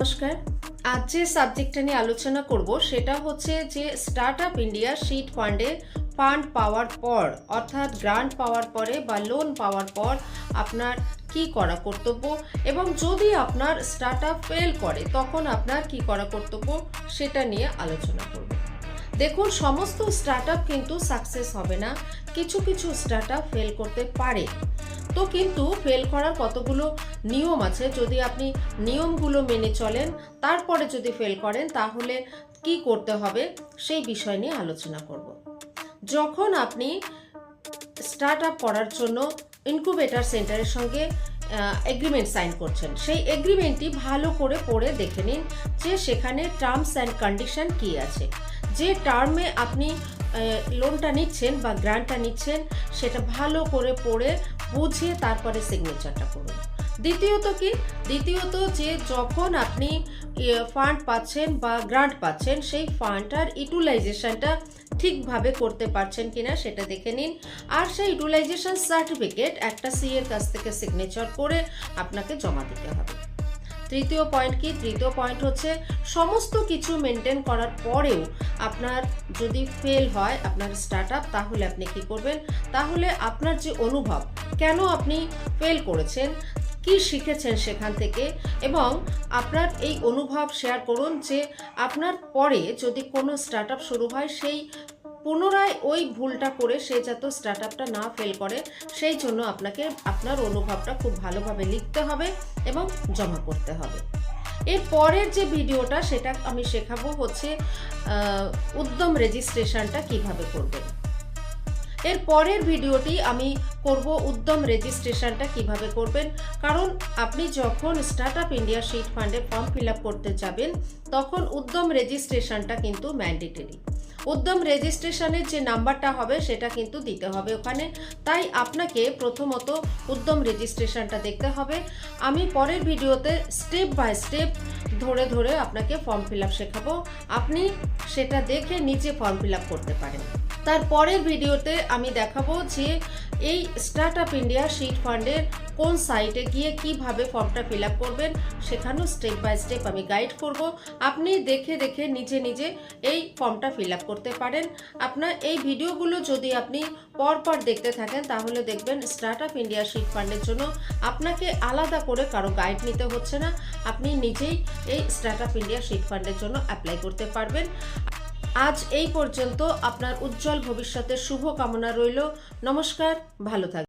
নমস্কার। আজ যে সাবজেক্টটা নিয়ে আলোচনা করব, সেটা হচ্ছে যে স্টার্ট আপ ইন্ডিয়া শিট ফান্ডে ফান্ড পাওয়ার পর, অর্থাৎ গ্রান্ট পাওয়ার পরে বা লোন পাওয়ার পর আপনার কি করা কর্তব্য এবং যদি আপনার স্টার্ট আপ ফেল করে, তখন আপনার কি করা কর্তব্য সেটা নিয়ে আলোচনা করব। দেখুন, সমস্ত স্টার্ট আপ কিন্তু সাকসেস হবে না। কিছু কিছু স্টার্ট আপ ফেল করতে পারে। তো কিন্তু ফেল করার কতগুলো নিয়ম আছে? যদি আপনি নিয়মগুলো মেনে চলেন, তারপরে যদি ফেল করেন, তাহলে কি করতে হবে? সেই বিষয় নিয়ে আলোচনা করব। যখন আপনি স্টার্ট আপ করার জন্য ইনকুবেটার সেন্টারের সঙ্গে এগ্রিমেন্ট সাইন করছেন, সেই এগ্রিমেন্টটি ভালো করে পড়ে দেখে নিন যে সেখানে টার্মস অ্যান্ড কন্ডিশন কি আছে। যে টার্মে আপনি লোনটা নিচ্ছেন বা গ্রান্টটা নিচ্ছেন, সেটা ভালো করে পড়ে বুঝে তারপরে সিগনেচারটা করুন। দ্বিতীয়ত কি? দ্বিতীয়ত যে যখন আপনি ফান্ড পাচ্ছেন বা গ্রান্ট পাচ্ছেন, সেই ফান্ডটার ইউটিলাইজেশনটা ঠিকভাবে করতে পারছেন কিনা সেটা দেখে নিন। আর সেই ইউটিলাইজেশন সার্টিফিকেট একটা সি এর কাছ থেকে সিগনেচার করে আপনাকে জমা দিতে হবে। তৃতীয় পয়েন্ট কি? তৃতীয় পয়েন্ট হচ্ছে সমস্ত কিছু মেনটেন করার পরেও আপনার যদি ফেল হয়, আপনার স্টার্ট আপ তাহলে আপনি কি করবেন? তাহলে আপনার যে অনুভব, কেন আপনি ফেল করেছেন, কি শিখেছেন সেখান থেকে, এবং আপনার এই অনুভব শেয়ার করুন যে আপনার পরে যদি কোনো স্টার্ট শুরু হয়, সেই পুনরায় ওই ভুলটা করে সে যাতে স্টার্ট আপটা না ফেল করে, সেই জন্য আপনাকে আপনার অনুভবটা খুব ভালোভাবে লিখতে হবে এবং জমা করতে হবে। এর পরের যে ভিডিওটা, সেটা আমি শেখাবো হচ্ছে উদ্যম রেজিস্ট্রেশনটা কীভাবে করবেন। এর পরের ভিডিওটি আমি করব উদ্যম রেজিস্ট্রেশনটা কীভাবে করবেন? কারণ আপনি যখন স্টার্ট আপ ইন্ডিয়া শিট ফান্ডে ফর্ম ফিল করতে যাবেন, তখন উদ্যম রেজিস্ট্রেশনটা কিন্তু ম্যান্ডেটরি উদ্যম রেজিস্ট্রেশনের যে নাম্বারটা হবে, সেটা কিন্তু দিতে হবে ওখানে। তাই আপনাকে প্রথমত উদ্যম রেজিস্ট্রেশনটা দেখতে হবে। আমি পরের ভিডিওতে স্টেপ বাই স্টেপ ধরে ধরে আপনাকে ফর্ম ফিল আপ শেখাবো। আপনি সেটা দেখে নিজে ফর্ম ফিল আপ করতে পারেন। তার পরের ভিডিওতে আমি দেখাবো যে এই স্টার্ট আপ ইন্ডিয়া শিট ফান্ডের কোন সাইটে গিয়ে কীভাবে ফর্মটা ফিল আপ করবেন সেখানেও স্টেপ বাই স্টেপ আমি গাইড করব। আপনি দেখে দেখে নিজে নিজে এই ফর্মটা ফিল আপ করতে পারেন। আপনার এই ভিডিওগুলো যদি আপনি পরপর দেখতে থাকেন, তাহলে দেখবেন স্টার্ট আপ ইন্ডিয়া শিট ফান্ডের জন্য আপনাকে আলাদা করে কারও গাইড নিতে হচ্ছে না। আপনি নিজেই এই স্টার্ট আপ ইন্ডিয়া শিট ফান্ডের জন্য অ্যাপ্লাই করতে পারবেন। আজ এই পর্যন্ত আপনার উজ্জ্বল ভবিষ্যতের শুভ কামনা রইল। নমস্কার ভালো থাকবেন।